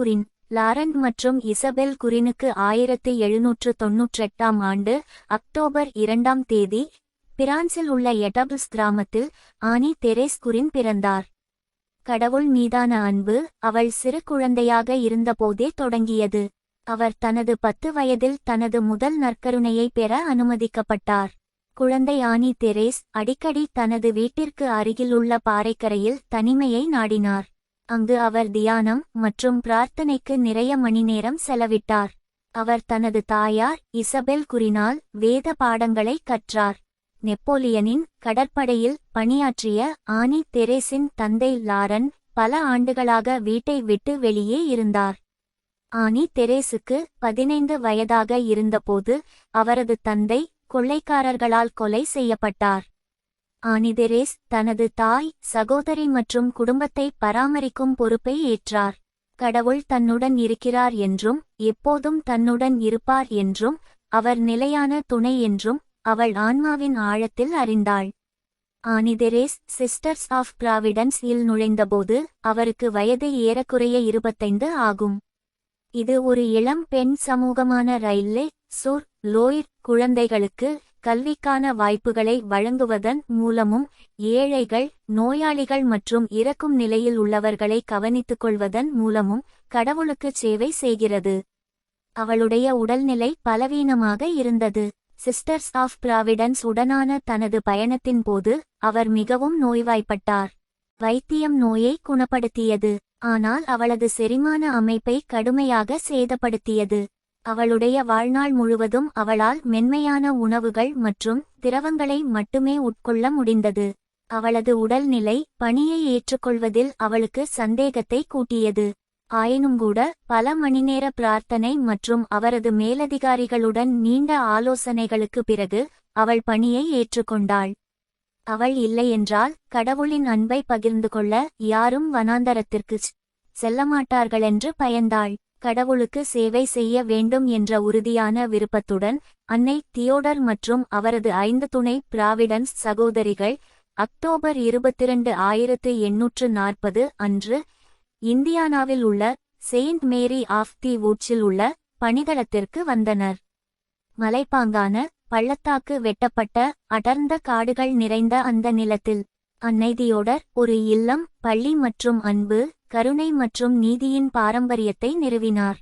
Guerin Laurent மற்றும் Isabel குரினுக்கு ஆயிரத்து எழுநூற்று தொன்னூற்றெட்டாம் ஆண்டு அக்டோபர் இரண்டாம் தேதி பிரான்சில் உள்ள எடபுஸ் கிராமத்தில் ஆனி தெரேஸ் குரின் பிறந்தார். கடவுள் மீதான அன்பு அவள் சிறு குழந்தையாக இருந்தபோதே தொடங்கியது. அவர் தனது பத்து வயதில் தனது முதல் நற்கருணையை பெற அனுமதிக்கப்பட்டார். குழந்தை ஆனி தெரேஸ் அடிக்கடி தனது வீட்டிற்கு அருகிலுள்ள பாறைக்கரையில் தனிமையை நாடினார். அங்கு அவர் தியானம் மற்றும் பிரார்த்தனைக்கு நிறைய மணிநேரம் செலவிட்டார். அவர் தனது தாயார் இசபெல் குரினால் வேத பாடங்களை கற்றார். நெப்போலியனின் கடற்படையில் பணியாற்றிய ஆனி தெரேசின் தந்தை லாரன் பல ஆண்டுகளாக வீட்டை விட்டு வெளியே இருந்தார். ஆனி தெரேசுக்கு பதினைந்து வயதாக இருந்தபோது அவரது தந்தை கொள்ளைக்காரர்களால் கொலை செய்யப்பட்டார். ஆனிதெரேஸ் தனது தாய் சகோதரி மற்றும் குடும்பத்தை பராமரிக்கும் பொறுப்பை ஏற்றார். கடவுள் தன்னுடன் இருக்கிறார் என்றும் எப்போதும் தன்னுடன் இருப்பார் என்றும் அவர் நிலையான துணை என்றும் அவள் ஆன்மாவின் ஆழத்தில் அறிந்தாள். Anne Therese Sisters of Providence இல் நுழைந்தபோது அவருக்கு வயது ஏறக்குறைய இருபத்தைந்து ஆகும். இது ஒரு இளம் பெண் சமூகமான ரயில்லே சுர் லோயிர் குழந்தைகளுக்கு கல்விக்கான வாய்ப்புகளை வழங்குவதன் மூலமும் ஏழைகள் நோயாளிகள் மற்றும் இறக்கும் நிலையில் உள்ளவர்களை கவனித்துக் கொள்வதன் மூலமும் கடவுளுக்கு சேவை செய்கிறது. அவளுடைய உடல்நிலை பலவீனமாக இருந்தது. சிஸ்டர்ஸ் ஆஃப் பிராவிடன்ஸ் உடனான தனது பயணத்தின் போது அவர் மிகவும் நோய்வாய்ப்பட்டார். வைத்தியம் நோயை குணப்படுத்தியது. ஆனால் அவளது செரிமான அமைப்பை கடுமையாக சேதப்படுத்தியது. அவளுடைய வாழ்நாள் முழுவதும் அவளால் மென்மையான உணவுகள் மற்றும் திரவங்களை மட்டுமே உட்கொள்ள முடிந்தது. அவளது உடல்நிலை பணியை ஏற்றுக்கொள்வதில் அவளுக்கு சந்தேகத்தை கூட்டியது. ஆயினும்கூட பல மணிநேர பிரார்த்தனை மற்றும் அவரது மேலதிகாரிகளுடன் நீண்ட ஆலோசனைகளுக்கு பிறகு அவள் பணியை ஏற்றுக்கொண்டாள். அவள் இல்லையென்றால் கடவுளின் அன்பை பகிர்ந்து கொள்ள யாரும் வனாந்தரத்திற்குச் செல்லமாட்டார்களென்று பயந்தாள். கடவுளுக்கு சேவை செய்ய வேண்டும் என்ற உறுதியான விருப்பத்துடன் அன்னை தியோடர் மற்றும் அவரது ஐந்து துணை பிராவிடன்ஸ் சகோதரிகள் அக்டோபர் இருபத்திரண்டு ஆயிரத்து எண்ணூற்று நாற்பது அன்று இந்தியானாவில் உள்ள செயின்ட் மேரி ஆஃப் தி வூட்ஸில் உள்ள பணிதளத்திற்கு வந்தனர். மலைப்பாங்கான பள்ளத்தாக்கு வெட்டப்பட்ட அடர்ந்த காடுகள் நிறைந்த அந்த நிலத்தில் அன்னைதியோடர் ஒரு இல்லம் பள்ளி மற்றும் அன்பு கருணை மற்றும் நீதியின் பாரம்பரியத்தை நிறுவினார்.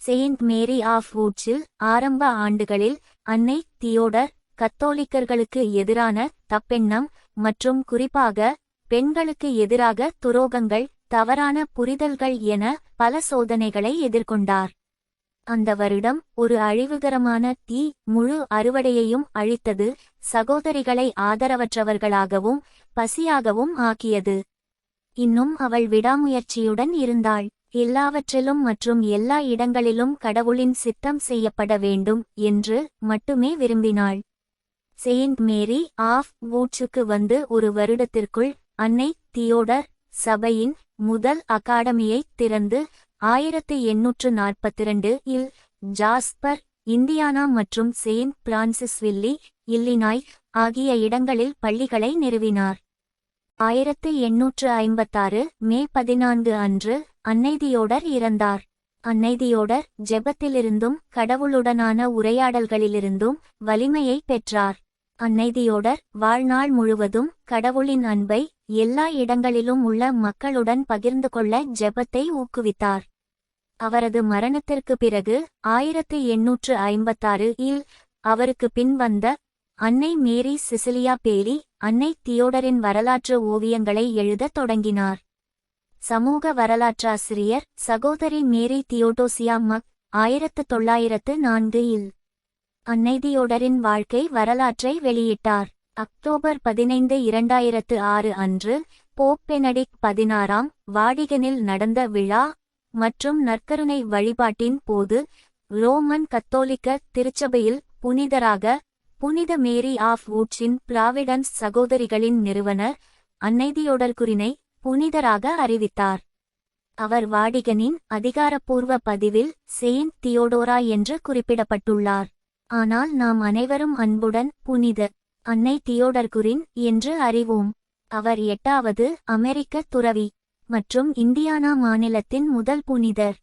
செயின்ட் மேரி ஆஃப் வூட்ஸில் ஆரம்ப ஆண்டுகளில் அன்னை தியோடர் கத்தோலிக்கர்களுக்கு எதிரான தப்பெண்ணம் மற்றும் குறிப்பாக பெண்களுக்கு எதிராக துரோகங்கள் தவறான புரிதல்கள் என பல சோதனைகளை எதிர்கொண்டார். அந்த வருடம் ஒரு அழிவுகரமான தீ முழு அறுவடையையும் அழித்தது சகோதரிகளை ஆதரவற்றவர்களாகவும் பசியாகவும் ஆக்கியது. இன்னும் அவள் விடாமுயற்சியுடன் இருந்தாள். எல்லாவற்றிலும் மற்றும் எல்லா இடங்களிலும் கடவுளின் சித்தம் செய்யப்பட வேண்டும் என்று மட்டுமே விரும்பினாள். செயின்ட் மேரி ஆஃப் வூட்ஸுக்கு வந்து ஒரு வருடத்திற்குள் அன்னை தியோடர் சபையின் முதல் அகாடமியை திறந்து ஆயிரத்து எண்ணூற்று நாற்பத்திரண்டு இல் ஜாஸ்பர் இந்தியானா மற்றும் செயின்ட் பிரான்சிஸ்வில்லி இல்லினாய் ஆகிய இடங்களில் பள்ளிகளை நிறுவினார். ஆயிரத்து எண்ணூற்று ஐம்பத்தாறு மே பதினான்கு அன்று அன்னைதியோடர் இறந்தார். அன்னைதியோடர் ஜெபத்திலிருந்தும் கடவுளுடனான உரையாடல்களிலிருந்தும் வலிமையை பெற்றார். அன்னைதியோடர் வாழ்நாள் முழுவதும் கடவுளின் அன்பை எல்லா இடங்களிலும் உள்ள மக்களுடன் பகிர்ந்து கொள்ள ஜெபத்தை ஊக்குவித்தார். அவரது மரணத்திற்கு பிறகு ஆயிரத்து எண்ணூற்று ஐம்பத்தாறு இல் அவருக்கு பின் வந்த அன்னை மேரி சிசிலியா பேலி அன்னை தியோடரின் வரலாற்று ஓவியங்களை எழுதத் தொடங்கினார். சமூக வரலாற்றாசிரியர் சகோதரி மேரி தியோடோசியா மக் ஆயிரத்து தொள்ளாயிரத்து நான்கு இல். அன்னை தியோடரின் வாழ்க்கை வரலாற்றை வெளியிட்டார். அக்டோபர் பதினைந்து இரண்டாயிரத்து ஆறு அன்று போப் பெனடிக் பதினாறாம் வாடிகனில் நடந்த விழா மற்றும் நற்கருணை வழிபாட்டின் போது ரோமன் கத்தோலிக்க திருச்சபையில் புனிதராக புனித மேரி ஆஃப் வூட்ஸின் பிராவிடன்ஸ் சகோதரிகளின் நிறுவனர் அன்னைதியோடர்குரினை புனிதராக அறிவித்தார். அவர் வாடிகனின் அதிகாரப்பூர்வ பதிவில் செயின்ட் தியோடோரா என்று குறிப்பிடப்பட்டுள்ளார். ஆனால் நாம் அனைவரும் அன்புடன் புனித அன்னை தியோடர்குரின் என்று அறிவோம். அவர் எட்டாவது அமெரிக்க துறவி மற்றும் இந்தியானா மாநிலத்தின் முதல் புனிதர்.